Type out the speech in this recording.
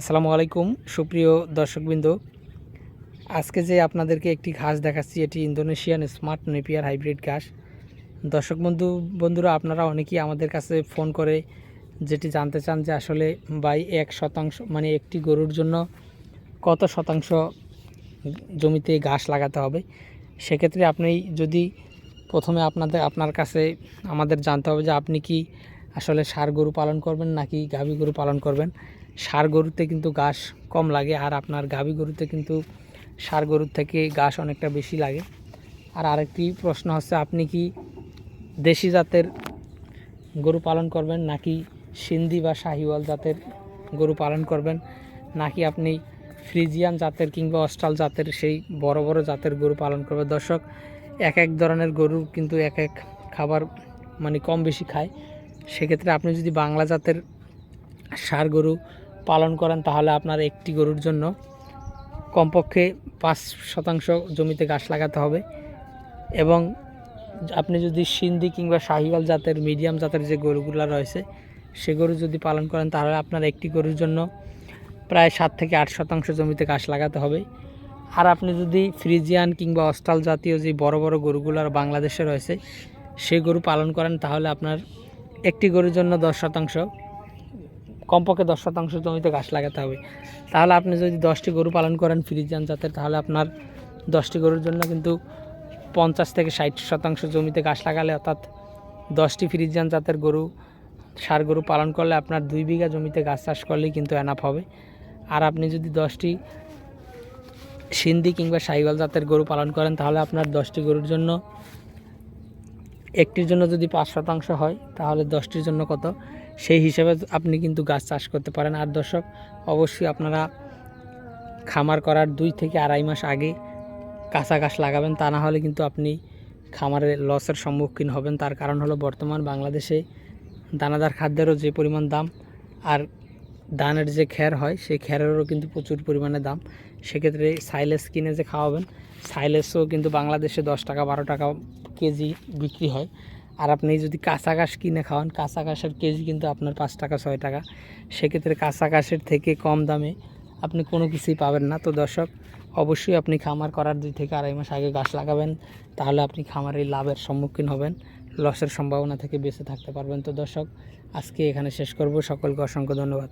আসসালামু আলাইকুম, সুপ্রিয় দর্শকবৃন্দ। আজকে যে আপনাদেরকে একটি ঘাস দেখাচ্ছি, এটি ইন্দোনেশিয়ান স্মার্ট নেপিয়ার হাইব্রিড ঘাস। দর্শক বন্ধু, বন্ধুরা, আপনারা অনেকেই আমাদের কাছে ফোন করে যেটি জানতে চান যে আসলে বাই এক শতাংশ মানে একটি গরুর জন্য কত শতাংশ জমিতে ঘাস লাগাতে হবে। সেক্ষেত্রে আপনি যদি প্রথমে আপনাদের, আপনার কাছে আমাদের জানতে হবে যে আপনি কি আসলে সার গরু পালন করবেন নাকি গাভী গরু পালন করবেন? ষাঁড় গরুতে কিন্তু ঘাস কম লাগে আর আপনার গাভী গরুতে কিন্তু ষাঁড় গরুর থেকে ঘাস অনেকটা বেশি লাগে। আর আরেকটি প্রশ্ন হচ্ছে, আপনি কি দেশি জাতের গরু পালন করবেন নাকি সিন্ধি বা শাহিওয়াল জাতের গরু পালন করবেন? নাকি আপনি ফ্রিজিয়ান জাতের কিংবা অস্ট্রাল জাতের সেই বড় বড় জাতের গরু পালন করবেন? দর্শক, এক এক ধরনের গরু কিন্তু এক এক খাবার মানে কম বেশি খায়। সেক্ষেত্রে আপনি যদি বাংলা জাতের ষাঁড় গরু পালন করেন, তাহলে আপনার একটি গরুর জন্য কমপক্ষে পাঁচ শতাংশ জমিতে গাছ লাগাতে হবে। এবং আপনি যদি সিন্ধি কিংবা শাহিওয়াল জাতের, মিডিয়াম জাতের যে গরুগুলো রয়েছে, সে গরু যদি পালন করেন, তাহলে আপনার একটি গরুর জন্য প্রায় সাত থেকে আট শতাংশ জমিতে গাছ লাগাতে হবে। আর আপনি যদি ফ্রিজিয়ান কিংবা অস্ট্রাল জাতীয় যে বড় বড় গরুগুলো বাংলাদেশে রয়েছে, সে গরু পালন করেন, তাহলে আপনার একটি গরুর জন্য দশ শতাংশ, কমপক্ষে দশ শতাংশ জমিতে গাছ লাগাতে হবে। তাহলে আপনি যদি দশটি গরু পালন করেন ফ্রিজিয়ান জাতের, তাহলে আপনার দশটি গরুর জন্য কিন্তু পঞ্চাশ থেকে ষাট শতাংশ জমিতে গাছ লাগালে, অর্থাৎ দশটি ফ্রিজিয়ান জাতের গরু, সার গরু পালন করলে আপনার দুই বিঘা জমিতে গাছ চাষ করলেই কিন্তু এনাফ হবে। আর আপনি যদি দশটি সিন্ধি কিংবা সাইওয়াল জাতের গরু পালন করেন, তাহলে আপনার দশটি গরুর জন্য একটির জন্য যদি পাঁচ শতাংশ হয়, তাহলে দশটির জন্য কত? সেই হিসাবে আপনি কিন্তু গাছ চাষ করতে পারেন। আর দর্শক, অবশ্যই আপনারা খামার করার দুই থেকে আড়াই মাস আগে কাঁচা গাছ লাগাবেন, তা না হলে কিন্তু আপনি খামারে লসের সম্মুখীন হবেন। তার কারণ হলো বর্তমান বাংলাদেশে দানাদার খাদ্যেরও যে পরিমাণ দাম আর ধানের যে খ্যার হয়, সেই খ্যারেরও কিন্তু প্রচুর পরিমাণে দাম। সেক্ষেত্রে সাইলেস কিনে যে খাওয়াবেন সাইলেসও কিন্তু বাংলাদেশে দশ টাকা, বারো টাকা কেজি বিক্রি হয়। আর আপনি যদি কাঁচা ঘাস কিনে খাওয়ান, কাঁচা ঘাসের কেজি কিন্তু আপনার পাঁচ টাকা, ছয় টাকা। সেক্ষেত্রে কাঁচা ঘাসের থেকে কম দামে আপনি কোনো কিছুই পাবেন না। তো দর্শক, অবশ্যই আপনি খামার করার দুই থেকে আড়াই মাস আগে গাছ লাগাবেন, তাহলে আপনি খামারে লাভের সম্মুখীন হবেন, লসের সম্ভাবনা থেকে বেঁচে থাকতে পারবেন। তো দর্শক, আজকে এখানে শেষ করব। সকলকে অসংখ্য ধন্যবাদ।